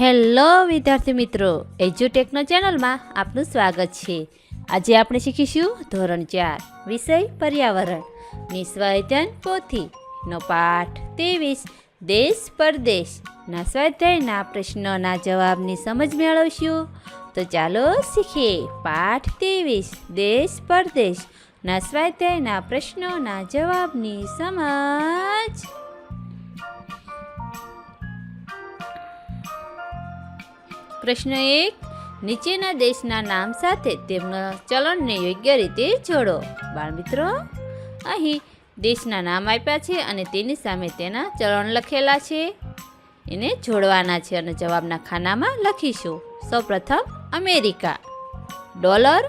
Hello, વિદ્યાર્થી મિત્રો. એજ્યુટેકનો ચેનલમાં આપનું સ્વાગત છે. આજે આપણે શીખીશું ધોરણ ચાર, વિષય પર્યાવરણ. નિસ્વાયતન પોથી, નો પાઠ ત્રેવીસ, દેશ પરદેશ. ના સ્વાધ્યાયના પ્રશ્નોના જવાબની સમજ મેળવશું. તો ચાલો શીખીએ. પાઠ ત્રેવીસ, દેશ પરદેશ. ના સ્વાધ્યાયના પ્રશ્નોના જવાબની સમજ. પ્રશ્ન એક, નીચેના દેશના નામ સાથે તેમના ચલણને યોગ્ય રીતે જોડો. બાળમિત્રો, અહીં દેશના નામ આપ્યા છે અને તેની સામે તેના ચલણ લખેલા છે. એને જોડવાના છે અને જવાબના ખાનામાં લખીશું. સૌપ્રથમ America, dollar,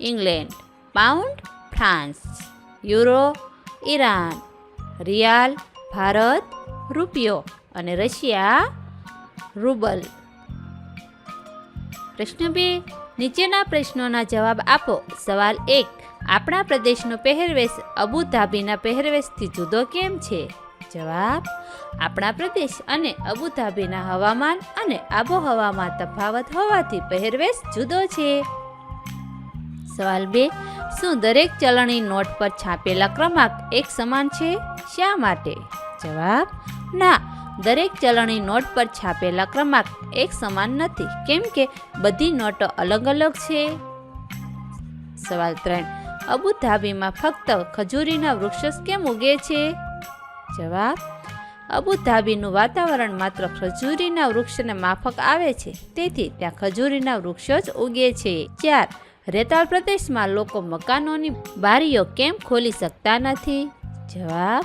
England, pound, France, euro, Iran, rial, Bharat, રૂપિયો અને રશિયા, રૂબલ. પ્રશ્ન બે, નીચેના પ્રશ્નોના જવાબ આપો. સવાલ એક, આપણા પ્રદેશનો પહેરવેશ અબુધાબીના પહેરવેશથી જુદો કેમ છે? જવાબ, આપણા પ્રદેશ અને અબુધાબીના હવામાન અને આબોહવામાં તફાવત હોવાથી પહેરવેશ જુદો છે. સવાલ બે, શું દરેક ચલણી નોટ પર છાપેલા ક્રમાંક એક સમાન છે? શા માટે? જવાબ, ના દરેક ચલણી નોટ પર છાપેલા ક્રમાંક એક સમાન નથી. કેમ કે બધી નોટો અલગ અલગ છે? સવાલ ત્રણ. અબુધાબીમાં ફક્ત ખજૂરીના વૃક્ષો કેમ ઉગે છે? જવાબ, અબુધાબીનું વાતાવરણ માત્ર ખજૂરીના વૃક્ષને માફક આવે છે, તેથી ત્યાં ખજૂરીના વૃક્ષો જ ઉગે છે. ચાર. રેતાળ પ્રદેશમાં લોકો મકાનોની બારીઓ કેમ ખોલી શકતા નથી? જવાબ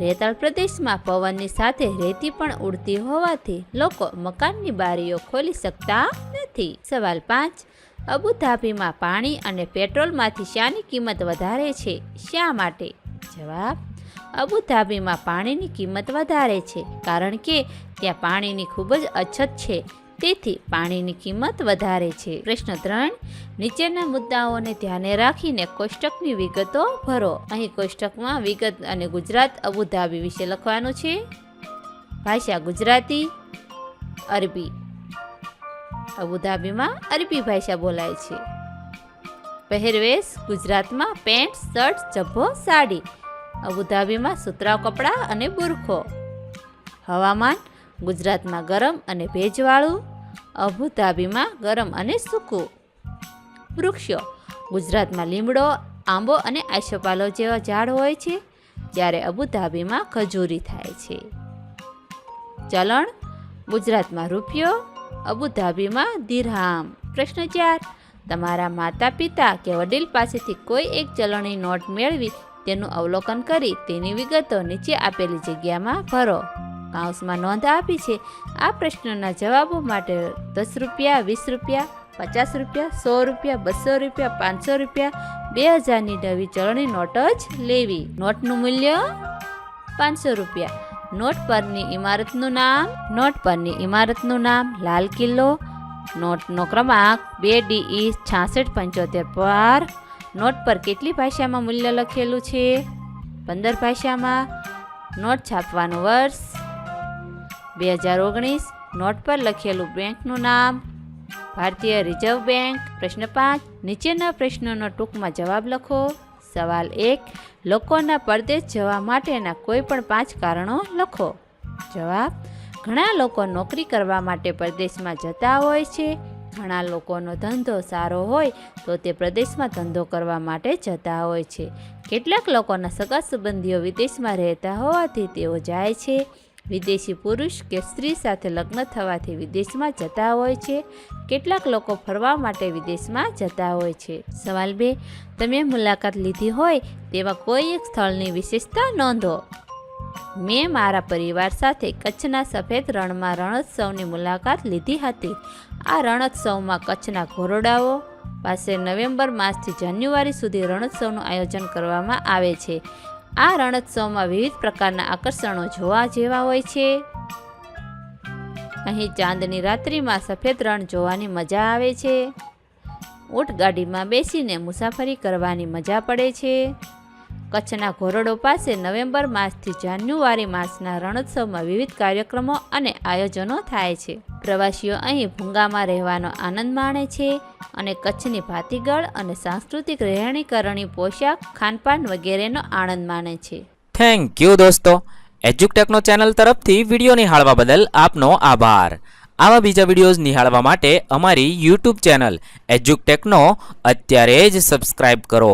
રેતાળ પ્રદેશમાં પવનની સાથે રેતી પણ ઉડતી હોવાથી લોકો મકાનની બારીઓ ખોલી શકતા નથી. સવાલ પાંચ, અબુધાબીમાં પાણી અને પેટ્રોલમાંથી શાની કિંમત વધારે છે શા માટે? જવાબ, અબુધાબીમાં પાણીની કિંમત વધારે છે કારણ કે ત્યાં પાણીની ખૂબ જ અછત છે. તેથી પાણીની કિંમત વધારે છે. પ્રશ્ન ત્રણ, નીચેના મુદ્દાઓને ધ્યાને રાખીને કોષ્ટકની વિગતો ભરો. અહીં કોષ્ટકમાં વિગત અને ગુજરાત અબુધાબી વિશે લખવાનું છે. ભાષા ગુજરાતી, અરબી. અબુધાબીમાં અરબી ભાષા બોલાય છે. પહેરવેશ, ગુજરાતમાં પેન્ટ, શર્ટ, જભ્ભો, સાડી. અબુધાબીમાં સુતરાવ કપડાં અને બુરખો. હવામાન ગુજરાતમાં ગરમ અને ભેજવાળું, અબુધાબીમાં ગરમ અને સૂકું. વૃક્ષો. ગુજરાતમાં લીમડો, આંબો અને આશોપાલો જેવા ઝાડ હોય છે, જ્યારે અબુધાબીમાં ખજૂરી થાય છે. ચલણ. ગુજરાતમાં રૂપિયો, અબુધાબીમાં દિરહામ. પ્રશ્ન ચાર. તમારા માતા પિતા કે વડીલ પાસેથી કોઈ એક ચલણની નોટ મેળવી, તેનું અવલોકન કરી તેની વિગતો નીચે આપેલી જગ્યામાં ભરો. કાઉન્સમાં નોંધ આપી છે. આ પ્રશ્નના જવાબો માટે દસ રૂપિયા, વીસ રૂપિયા, પચાસ રૂપિયા, સો રૂપિયા, બસો રૂપિયા, પાંચસો રૂપિયા, બે હજારની નવી ચલણી નોટ જ લેવી. નોટનું મૂલ્ય પાંચસો રૂપિયા. નોટ પરની ઇમારતનું નામ, નોટ પરની ઇમારતનું નામ, લાલ કિલ્લો, નોટનો ક્રમાંક બે ડીઈ છાસઠ પંચોતેર પર. નોટ પર કેટલી ભાષામાં મૂલ્ય લખેલું છે? પંદર ભાષામાં નોટ છાપવાનું વર્ષ બે હજાર ઓગણીસ નોટ પર લખેલું બેંકનું નામ. ભારતીય રિઝર્વ બેંક, પ્રશ્ન પાંચ. નીચેના પ્રશ્નોનો ટૂંકમાં જવાબ લખો. સવાલ એક. લોકોના પરદેશ જવા માટેના કોઈ પણ પાંચ કારણો લખો. જવાબ. ઘણા લોકો નોકરી કરવા માટે પરદેશમાં જતા હોય છે. ઘણા લોકોનો ધંધો સારો હોય તો તે પ્રદેશમાં ધંધો કરવા માટે જતા હોય છે. કેટલાક લોકોના સગા સંબંધીઓ વિદેશમાં રહેતા હોવાથી તેઓ જાય છે. વિદેશી પુરુષ કે સ્ત્રી સાથે લગ્ન થવાથી વિદેશમાં જતા હોય છે. કેટલાક લોકો ફરવા માટે વિદેશમાં જતા હોય છે. સવાલ બે, તમે મુલાકાત લીધી હોય તેવા કોઈ એક સ્થળની વિશેષતા નોંધો. મેં મારા પરિવાર સાથે કચ્છના સફેદ રણમાં રણોત્સવની મુલાકાત લીધી હતી. આ રણોત્સવમાં કચ્છના ઘોરડાઓ પાસે નવેમ્બર માસથી જાન્યુઆરી સુધી રણોત્સવનું આયોજન કરવામાં આવે છે. આ રણોત્સવમાં વિવિધ પ્રકારના આકર્ષણો જોવા જેવા હોય છે. અહીં ચાંદની રાત્રિમાં સફેદ રણ જોવાની મજા આવે છે. ઊંટગાડીમાં બેસીને મુસાફરી કરવાની મજા પડે છે. કચ્છના ઘોરડો પાસે નવેમ્બર માસથી જાન્યુઆરી માસના રણોત્સવમાં વિવિધ કાર્યક્રમો અને આયોજનો થાય છે. પ્રવાસીઓ અહીં ભૂંગામાં રહેવાનો આનંદ માણે છે અને કચ્છની ભાતીગળ અને સાંસ્કૃતિક રહેણીકરણી, પોશાક, ખાનપાન વગેરેનો આનંદ માણે છે. થેન્ક યુ દોસ્તો. એજ્યુકટેકનો ચેનલ તરફથી વીડિયો નિહાળવા બદલ આપનો આભાર. આવા બીજા વિડીયોઝ નિહાળવા માટે અમારી યુટ્યુબ ચેનલ એજ્યુકટેકનો અત્યારે જ સબસ્ક્રાઇબ કરો.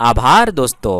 આભાર દોસ્તો.